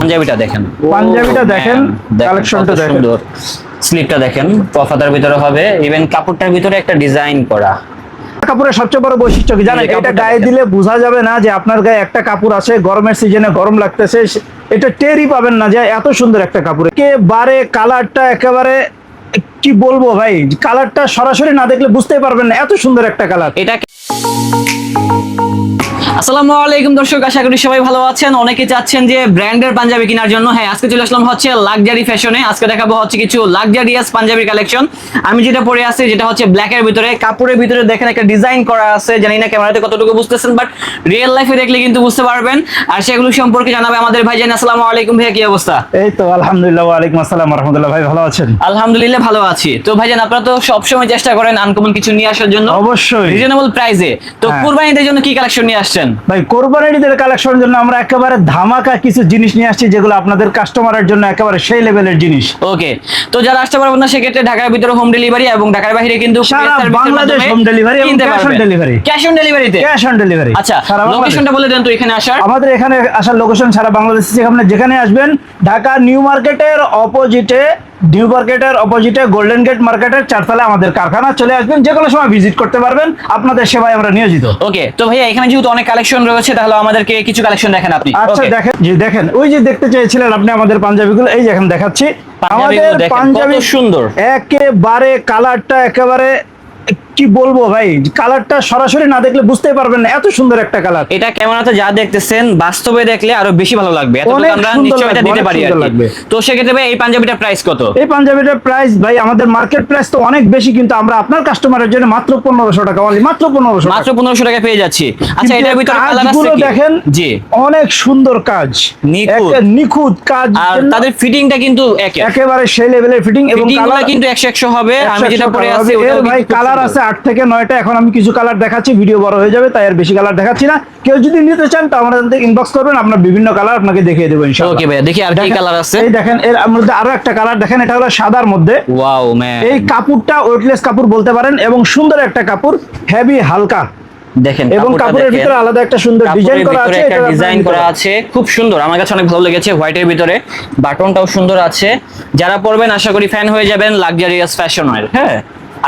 পাঞ্জাবিটা দেখেন। পাঞ্জাবিটা দেখেন, কালেকশনটা দেখেন। সুন্দর। স্লিপটা দেখেন কফাতার ভিতরে হবে ইভেন কাপড়টার ভিতরে একটা ডিজাইন করা। কাপড়ের সবচেয়ে বড় বৈশিষ্ট্য কি জানেন? এটা গায়ে দিলে বোঝা যাবে না যে আপনার গায়ে একটা কাপড় আছে গরমের সিজনে গরম লাগতেছে এটা টেরই পাবেন না যে এত সুন্দর একটা কাপড়। একেবারে কালারটা একেবারে কি বলব ভাই? কালারটা সরাসরি না দেখলে বুঝতেই পারবেন না এত সুন্দর একটা কালার এটা আসসালামু আলাইকুম দর্শক আশা করি সবাই ভালো আছেন। অনেকে চাচ্ছেন যে ব্র্যান্ডের পাঞ্জাবি কেনার জন্য। হ্যাঁ আজকে চলে আসলাম হচ্ছে লাক্সারি ফ্যাশনে আজকে দেখাবো হচ্ছে কিছু লাক্সারিয়াস পাঞ্জাবি কালেকশন আমি যেটা পরে আছি যেটা হচ্ছে ব্ল্যাকের ভিতরে। কাপড়ের ভিতরে দেখেন একটা ডিজাইন করা আছে জানি না ক্যামেরাতে কতটুকু বুঝতেছেন বাট রিয়েল লাইফে দেখলে কিন্তু বুঝতে পারবেন। আর সেগুলো সম্পর্কে জানাবে আমাদের ভাইজান। আসসালামু আলাইকুম ভাইয়া কি অবস্থা? এই তো আলহামদুলিল্লাহ ওয়ালাইকুম আসসালাম রহমতুল্লাহ ভাই ভালো আছেন? আলহামদুলিল্লাহ ভালো আছি। তো ভাইজান আপনারা তো সবসময় চেষ্টা করেন আনকমন কিছু নিয়ে আসার জন্য। অবশ্যই। রিজনেবল প্রাইসে তো হ্যাঁ। কুরবানিদের জন্য কি কালেকশন নিয়ে আসছেন? ভাই কোরবানির ঈদের কালেকশনের জন্য আমরা একেবারে ধামাকা কিছু জিনিস নিয়ে আসছি যেগুলো আপনাদের কাস্টমারের জন্য একেবারে সেই লেভেলের জিনিস। ওকে তো যারা আসতে পারবেন না সেক্ষেত্রে ঢাকার ভিতরে হোম ডেলিভারি এবং ঢাকার বাইরে কিন্তু সারা বাংলাদেশ হোম ডেলিভারি এবং cash on delivery। Cash on ডেলিভারিতে ক্যাশ অন ডেলিভারি আচ্ছা লোকেশনটা বলে দেন তো এখানে আসার। আমাদের এখানে আসার লোকেশন সারা বাংলাদেশ যেখানে যেখানে আসবেন ঢাকা নিউ মার্কেটের অপোজিটে নিউ মার্কেটের অপোজিটে গোল্ডেন গেট মার্কেটের চারতলায় আমাদের কারখানা। চলে আসবেন যে কোনো সময় ভিজিট করতে পারবেন। আপনাদের সেবায় আমরা নিয়োজিত। ওকে তো ভাইয়া এখানে যেহেতু অনেক কালেকশন রয়েছে তাহলে আমাদেরকে কিছু কালেকশন দেখেন আপনি। আচ্ছা দেখেন জি দেখেন ওই যে দেখতে চেয়েছিলেন আপনি আমাদের পাঞ্জাবিগুলো এই যে এখন দেখাচ্ছি। আমাদের পাঞ্জাবি কত সুন্দর। একেবারে কালারটা একেবারে কি বলব ভাই? কালারটা সরাসরি না দেখলে বুঝতেই পারবেন না। এত সুন্দর একটা কালার। এটা ক্যামেরাতে যা দেখতেছেন বাস্তবে দেখলে আরও বেশি ভালো লাগবে। আমরা নিশ্চয়ই এটা দিতে পারি। তো সেক্ষেত্রে ভাই এই পাঞ্জাবিটার প্রাইস কত? এই পাঞ্জাবিটার প্রাইস ভাই আমাদের মার্কেট প্রাইস তো অনেক বেশি কিন্তু আমরা আপনার কাস্টমারের জন্য মাত্র পনেরোশো টাকা only, মাত্র পনেরোশো মাত্র পনেরোশো টাকা পেয়ে যাচ্ছি। আচ্ছা এটার ভিতরে কালার আছে কি? দেখেন জি। অনেক সুন্দর কাজ। নিখুঁত। নিখুঁত কাজ আর তাদের ফিটিংটা কিন্তু একে। একেবারে সেই লেভেলের ফিটিং এবং কালার কিন্তু একশো একশো হবে আমি যেটা পরে আছি ওটাও ভাই কালার আছে আট থেকে নয়টা এখন আমি কিছু কালার দেখাচ্ছি ভিডিও বড় হয়ে যাবে তাই আর বেশি কালার দেখাচ্ছি না। কেউ যদি নিতে চান তো আমাদের ইনবক্স করবেন আমরা বিভিন্ন কালার আপনাকে দেখিয়ে দেবো ইনশাআল্লাহ। ওকে ভাইয়া দেখি আর কি কালার আছে। এই দেখেন এর মধ্যে আরও একটা কালার দেখেন এটা হলো সাদার মধ্যে। ওয়াও ম্যান এই কাপড়টা ওয়েটলেস কাপড় বলতে পারেন এবং সুন্দর একটা কাপড় হেভি হালকা। দেখেন এবং কাপড়ের ভিতরে আলাদা একটা সুন্দর ডিজাইন করা আছে একটা এটা ডিজাইন করা আছে খুব সুন্দর আমার কাছে অনেক ভালো লেগেছে হোয়াইটের ভিতরে। বাটনটাও সুন্দর আছে। যারা পরবেন আশা করি ফ্যান হয়ে যাবেন লাক্সারিয়াস ফ্যাশনের হ্যাঁ?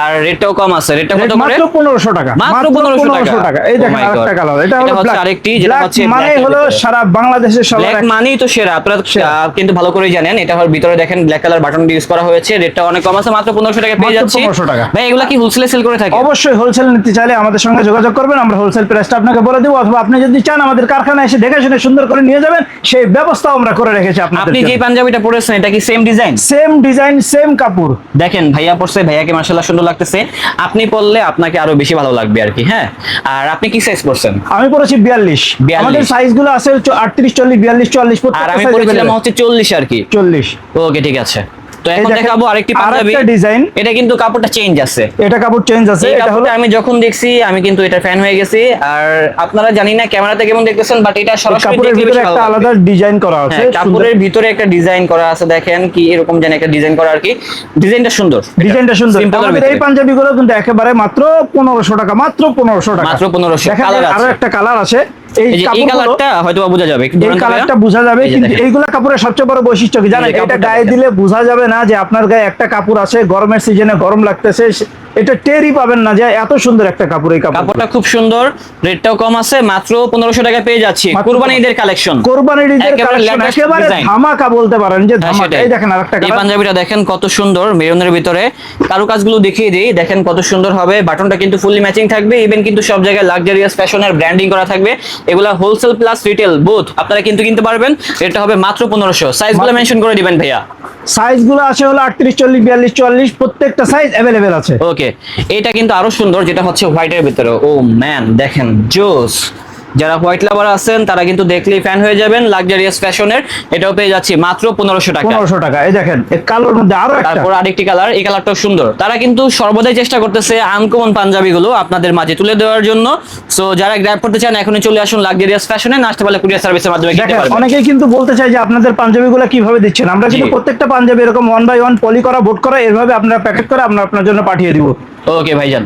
আর রেটটাও কম আছে। রেটটা কত করে? মাত্র পনেরোশো টাকা। মাত্র 1500 টাকা। এই Oh দেখেন আরেকটা কালার। এটা হলো black। আরেকটি, যেটা হচ্ছে মানে হলো সারা বাংলাদেশের সবার ব্ল্যাক মানেই তো সেরা। আপনারা কিন্তু ভালো করে জানেন এটা হল ভিতরে দেখেন ব্ল্যাক কালার বাটন ইউজ করা হয়েছে। রেটটা অনেক কম আছে মাত্র পনেরোশো টাকা পেয়ে মাত্র যাচ্ছি। 1500 টাকা। ভাই এগুলা কি হোলসেলে সেল করে থাকে? অবশ্যই হোলসেল নিতে চাইলে আমাদের সঙ্গে যোগাযোগ করবেন। আমরা হোলসেল প্রাইসটা আপনাকে বলে দেবো। অথবা আপনি যদি চান আমাদের কারখানায় এসে দেখে শুনে সুন্দর করে নিয়ে যাবেন সেই ব্যবস্থাও আমরা করে রেখেছি আপনাদের আপনি যে পাঞ্জাবিটা পরেছেন এটা কি same design same design same কাপড়। দেখেন ভাইয়া পড়ছে ভাইয়াকে মার্শাল্লাহ সুন্দর লাগতেছে আপনি পড়লে আপনাকে আরও বেশি ভালো লাগবে আর কি হ্যাঁ? আর আপনি কি সাইজ পড়ছেন? আমি পড়েছি বিয়াল্লিশ। 42 আমাদের সাইজগুলো আছে আটত্রিশ চল্লিশ বিয়াল্লিশ চল্লিশ আর আমি পড়েছিলাম হচ্ছে চল্লিশ আর কি। চল্লিশ। ওকে ঠিক আছে। তো এখন দেখাবো আরেকটি পাঞ্জাবি। ডিজাইন এটা কিন্তু কাপড়টা চেঞ্জ আছে। এটা কাপড় চেঞ্জ আছে এটা হলো আমি যখন দেখছি আমি কিন্তু এটা ফ্যান হয়ে গেছি। আর আপনারা জানি না ক্যামেরাতে কেমন দেখতেছেন বাট এটা সরাসরি দেখলে ভিতরে একটা আলাদা ডিজাইন করা আছে কাপড়ের ভিতরে একটা ডিজাইন করা আছে দেখেন কি এরকম যেন একটা ডিজাইন করা আর কি। ডিজাইনটা সুন্দর। ডিজাইনটা সুন্দর। আমাদের এই ভিতরে। পাঞ্জাবি গুলো কিন্তু একেবারে মাত্র পনেরোশো টাকা মাত্র পনেরোশো টাকা। মাত্র 1500 দেখেন, কালার আরও আছে। একটা কালার আছে। এই এই যে এই কাপড়গুলো- কালারটা হয়তো বোঝা যাবে এই কালারটা বোঝা যাবে কিন্তু এইগুলা কাপড়ের সবচেয়ে বড় বৈশিষ্ট্য কি? জানেন এটা গায়ে দিলে বোঝা যাবে না যে আপনার গায়ে একটা কাপড় আছে গরমের সিজনে গরম লাগতেছে এটা টেরই পাবেন না যে এত সুন্দর একটা কাপড় এই কাপড়টা। খুব সুন্দর রেটটাও কম আছে মাত্র পনেরোশো টাকা পেয়ে যাচ্ছি। কুরবানি ঈদের কালেকশন কোরবানির ঈদের কালেকশন একেবারে ধামাকা বলতে পারেন যে ধামাকা। এই দেখেন আরেকটা এই পাঞ্জাবিটা দেখেন কত সুন্দর মেরুনের ভিতরে। কারুকাজগুলো দেখিয়ে দিই দেখেন কত সুন্দর হবে। বাটনটা কিন্তু ফুললি ম্যাচিং থাকবে ইভেন কিন্তু সব জায়গায় লাক্সারিয়াস ফ্যাশনের ব্র্যান্ডিং করা থাকবে। এগুলা হোলসেল প্লাস রিটেল বোথ আপনারা কিন্তু কিনতে পারবেন। এটা হবে মাত্র পনেরোশো। সাইজগুলো মাত্র- মেনশন করে দিবেন ভাইয়া। সাইজগুলো আছে হলো আটত্রিশ চল্লিশ বিয়াল্লিশ চুয়াল্লিশ প্রত্যেকটা সাইজ অ্যাভেলেবেল আছে। ওকে এটা কিন্তু আরও সুন্দর যেটা হচ্ছে হোয়াইটের ভিতরে। ও ম্যান দেখেন জোস। যারা হোয়াইট লাভার আছেন তারা কিন্তু দেখলেই ফ্যান হয়ে যাবেন লাক্সারিয়াস ফ্যাশনের এটাও পেয়ে যাচ্ছি মাত্র পনেরোশো টাকা। পনেরোশো টাকা। এই দেখেন কালোর মধ্যে আরও একটা। তারপর আরেকটি কালার এই কালারটাও সুন্দর। তারা কিন্তু সর্বদাই চেষ্টা করতেছে আনকমন পাঞ্জাবিগুলো আপনাদের মাঝে তুলে দেওয়ার জন্য। সো যারা গ্র্যাব করতে চান এখনই চলে আসুন লাক্সারিয়াস ফ্যাশনে না আসতে পারলে কুরিয়ার সার্ভিসের মাধ্যমে কিনতে পারবেন। অনেকেই কিন্তু বলতে চাই যে আপনাদের পাঞ্জাবিগুলো কীভাবে দিচ্ছেন? আমরা কিন্তু প্রত্যেকটা পাঞ্জাবি এরকম ওয়ান বাই ওয়ান পলি করা বোট করা এভাবে আপনারা প্যাকেট করে আমরা আপনার জন্য পাঠিয়ে দিব। ওকে ভাইজান।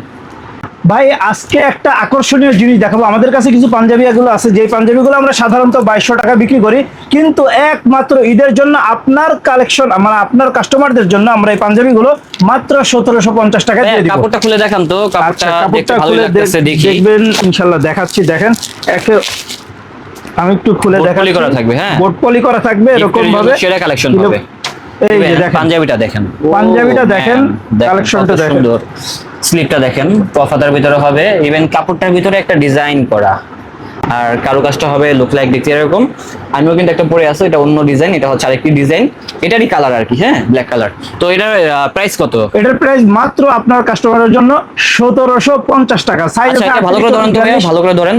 ভাই আজকে একটা আকর্ষণীয় জিনিস দেখাবো। আমাদের কাছে কিছু পাঞ্জাবি এগুলো আছে। যে পাঞ্জাবিগুলো আমরা সাধারণত বাইশশো টাকা বিক্রি করি কিন্তু একমাত্র ঈদের জন্য আপনার কালেকশন মানে আপনার কাস্টমারদের জন্য আমরা এই পাঞ্জাবিগুলো মাত্র সতেরোশো পঞ্চাশ টাকা দিয়ে দিব। কাপড়টা খুলে দেখান তো। আচ্ছা কাপড়টা খুলে দেখবেন ইনশাল্লাহ দেখাচ্ছি। দেখেন একে আমি একটু খুলে বোট দেখা করা থাকবে, হ্যাঁ। বোট পলি করা থাকবে এরকম ভাবে। সেরা কালেকশন কিলো- হবে। এই যে দেখেন, পাঞ্জাবিটা দেখেন। পাঞ্জাবিটা দেখেন, কালেকশনটা দেখেন। সুন্দর। স্লিপটা দেখেন কফাতার ভিতরে হবে ইভেন কাপড়টার ভিতরে একটা ডিজাইন করা। আর কারুকাজটা হবে লুক লাইক দেখতে এরকম। আমিও কিন্তু একটা পরে আছি এটা অন্য ডিজাইন এটা হচ্ছে আরেকটি ডিজাইন এটারই কালার আর কি হ্যাঁ ব্ল্যাক কালার তো এটার প্রাইস কত? এটার প্রাইস মাত্র আপনার কাস্টমারের জন্য সতেরোশো পঞ্চাশ টাকা। সাইজ আচ্ছা, ভালো করে ধরেন ভালো করে ধরেন।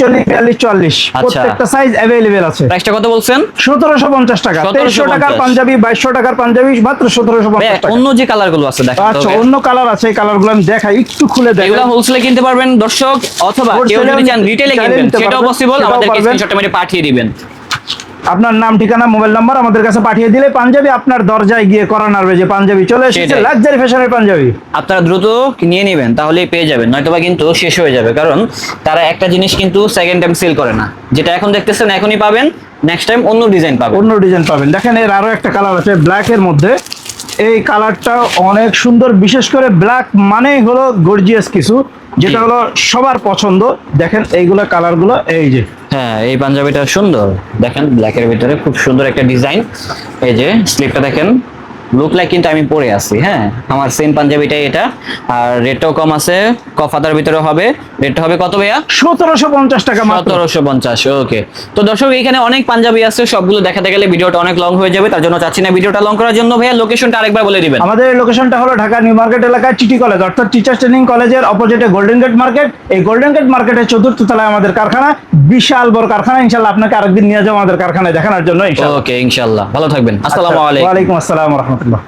চল্লিশ বিয়াল্লিশ চল্লিশ আচ্ছা। প্রত্যেকটা সাইজ অ্যাভেলেবেল আছে। প্রাইসটা কত বলছেন? সতেরোশো পঞ্চাশ টাকা। 1750 তেইশশো টাকার পাঞ্জাবি বাইশশো টাকার পাঞ্জাবি মাত্র সতেরোশো পঞ্চাশ টাকা। অন্য যে কালারগুলো আছে দেখেন আচ্ছা অন্য কালার আছে এই কালারগুলো আমি দেখাই একটু খুলে এগুলো দেখেন হোলসেলে কিনতে পারবেন দর্শক অথবা কেউ যদি চান রিটেলে কিনবেন সেটাও পসিবল আমাদেরকে। স্ক্রিনশটটা মেরে পাঠিয়ে দিবেন। আপনার নাম ঠিকানা মোবাইল নাম্বার আমাদের কাছে পাঠিয়ে দিলে পাঞ্জাবি আপনার দরজায় গিয়ে করান আসবে যে পাঞ্জাবি চলে এসেছে। লাক্সারি ফ্যাশনের পাঞ্জাবি। আপনারা দ্রুত নিয়ে নেবেন তাহলেই পেয়ে যাবেন নয়তোবা কিন্তু শেষ হয়ে যাবে কারণ তারা একটা জিনিস কিন্তু সেকেন্ড টাইম সেল করে না। যেটা এখন দেখতেছেন এখনই পাবেন নেক্সট টাইম অন্য ডিজাইন পাবেন। অন্য ডিজাইন পাবেন। দেখেন এর আরও একটা কালার আছে ব্ল্যাক এর মধ্যে। এই কালারটা অনেক সুন্দর বিশেষ করে ব্ল্যাক মানেই হলো গর্জিয়াস কিছু যেটা। হলো সবার পছন্দ। দেখেন এইগুলো কালারগুলো এই যে। হ্যাঁ এই পাঞ্জাবিটা সুন্দর। দেখেন ব্ল্যাকের ভিতরে খুব সুন্দর একটা ডিজাইন এই যে স্লিপটা দেখেন লুক লাইক কিন্তু আমি পরে আছি হ্যাঁ। আমার সেম পাঞ্জাবিটাই এটা। আর রেটটাও কম আছে কফাতার ভিতরে হবে। রেটটা হবে কত ভাইয়া? সতেরোশো পঞ্চাশ টাকা মাত্র। সতেরোশো পঞ্চাশ ওকে তো দর্শক এখানে অনেক পাঞ্জাবি আছে সবগুলো দেখাতে গেলে ভিডিওটা অনেক লং হয়ে যাবে তার জন্য চাচ্ছি না ভিডিওটা লং করার জন্য। ভাইয়া লোকেশনটা আরেকবার বলে দিবেন। আমাদের লোকেশনটা হলো ঢাকা নিউ মার্কেট এলাকায় টিটি কলেজ অর্থাৎ টিচার্স ট্রেনিং কলেজের অপোজিটে গোল্ডেন গেট মার্কেট এই গোল্ডেন গেট মার্কেটের চতুর্থ তলায় আমাদের কারখানা বিশাল বড় কারখানা। ইনশাল্লাহ আপনাকে আরেকদিন নিয়ে যাব আমাদের কারখানায় দেখানোর জন্য ওকে ইনশাল্লাহ ভালো থাকবেন। আসসালামু আলাইকুম। ওয়ালাইকুম আসসালাম রহমতুল্লাহ।